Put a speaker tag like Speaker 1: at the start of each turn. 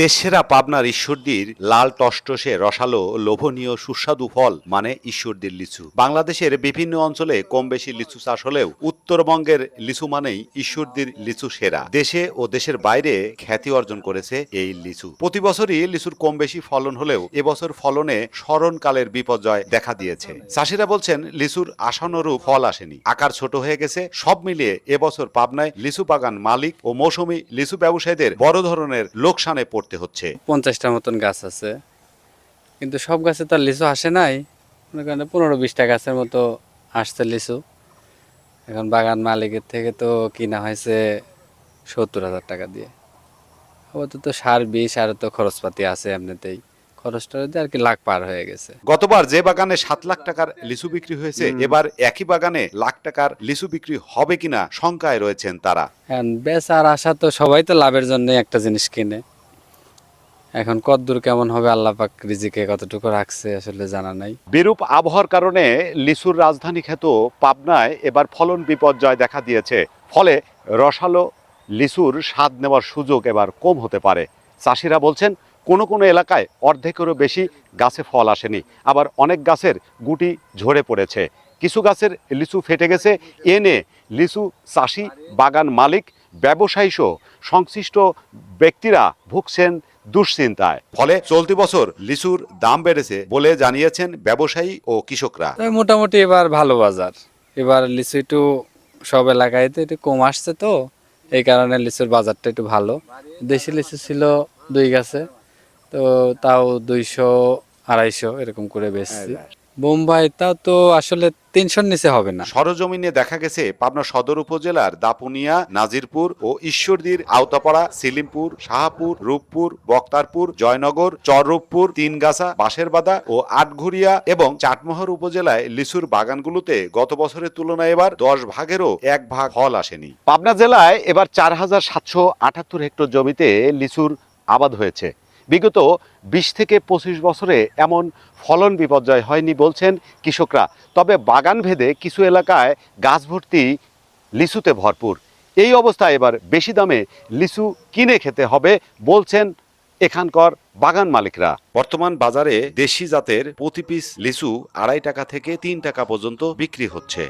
Speaker 1: দেশসেরা পাবনার ঈশ্বরদীর লাল টসটসে রসালো, লোভনীয়, সুস্বাদু ফল মানে ঈশ্বরদীর লিচু। বাংলাদেশের বিভিন্ন অঞ্চলে কম বেশি লিচু চাষ হলেও উত্তরবঙ্গের লিচু মানেই ঈশ্বরদীর লিচু সেরা। দেশে ও দেশের বাইরে খ্যাতি অর্জন করেছে এই লিচু। প্রতি বছরই লিচুর কম বেশি ফলন হলেও এবছর ফলনে স্মরণকালের বিপর্যয় দেখা দিয়েছে। চাষিরা বলছেন, লিচুর আশানুরূপ ফল আসেনি। আকার ছোট হয়ে গেছে। সব মিলিয়ে এবছর পাবনায় লিচু বাগান মালিক ও মৌসুমী লিচু ব্যবসায়ীদের বড় ধরনের লোকসানে পড়তে হচ্ছে?
Speaker 2: পঞ্চাশটার মতন গাছ আছে। কিন্তু সব গাছে তো আর লিচু আসে নাই। মনে করেন পনেরো বিশটা গাছের মতো আসছে লিচু। এখন বাগান মালিকের থেকে তো কিনা হয়েছে সত্তর হাজার টাকা দিয়ে। আপাতত সার বিষ আর তো খরচপাতি আছে এমনিতেই। খরচটা আর কি লাখ পার হয়ে গেছে।
Speaker 1: গতবার যে বাগানে সাত লাখ টাকার লিচু বিক্রি হয়েছে এবার একই বাগানে লাখ টাকার লিচু বিক্রি হবে কিনা শঙ্কায় রয়েছেন তারা।
Speaker 2: বেচার আশা তো সবাই তো লাভের জন্যই একটা জিনিস কিনে। এখন কদ্দূর কেমন হবে? আল্লাহ পাক রিজিকে কতটুকু রাখছে আসলে জানা নাই।
Speaker 1: বিরূপ আবহাওয়ার কারণে লিচুর রাজধানী খ্যাত পাবনায় এবার ফলন বিপর্যয় দেখা দিয়েছে। ফলে রসালো লিচুর স্বাদ নেওয়ার সুযোগ এবার কম হতে পারে। চাষিরা বলছেন, কোনো কোনো এলাকায় অর্ধেকেরও বেশি গাছে ফল আসেনি। আবার অনেক গাছের গুটি ঝরে পড়েছে। কিছু গাছের লিচু ফেটে গেছে। এনে লিচু চাষি, বাগান মালিক ব্যবসায়ী সহ সংশ্লিষ্ট ব্যক্তিরা ভুগছেন দুশ্চিন্তায়। ফলে চলতি বছর লিচুর দাম বেড়েছে বলে জানিয়েছেন ব্যবসায়ী ও কৃষকরা।
Speaker 2: মোটামুটি এবার ভালো বাজার। এবার লিচু একটু সব এলাকায় একটু কম আসছে তো এই কারণে লিচুর বাজারটা একটু ভালো। দেশি লিচু ছিল দুই গাছে তো তাও দুইশো আড়াইশো এরকম করে বেচছি। বোম্বাই তাও তো আসলে তিনশোর নিচে হবে না।
Speaker 1: সরজমিনে দেখা গেছে পাবনা সদর উপজেলার দাপুনিয়া নাজিরপুর ও ঈশ্বরদীর আওতাপাড়া সিলিমপুর শাহাপুর রূপপুর বক্তারপুর জয়নগর চররূপপুর তিনগাছা বাঁশেরবাদা ও আটঘরিয়া এবং চাটমোহর উপজেলায় লিচুর বাগানগুলোতে গত বছরের তুলনায় এবার দশ ভাগেরও এক ভাগ ফল আসেনি। পাবনা জেলায় এবার চার হাজার সাতশো আটাত্তর হেক্টর জমিতে লিচুর আবাদ হয়েছে। বিগত বিশ থেকে পঁচিশ বছরে এমন ফলন বিপর্যয় হয়নি বলছেন কৃষকরা। তবে বাগান ভেদে কিছু এলাকায় গাছ ভর্তি লিচুতে ভরপুর। এই অবস্থায় এবার বেশি দামে লিচু কিনে খেতে হবে বলছেন এখানকার বাগান মালিকরা। বর্তমান বাজারে দেশি জাতের প্রতি পিস লিচু আড়াই টাকা থেকে তিন টাকা পর্যন্ত বিক্রি হচ্ছে।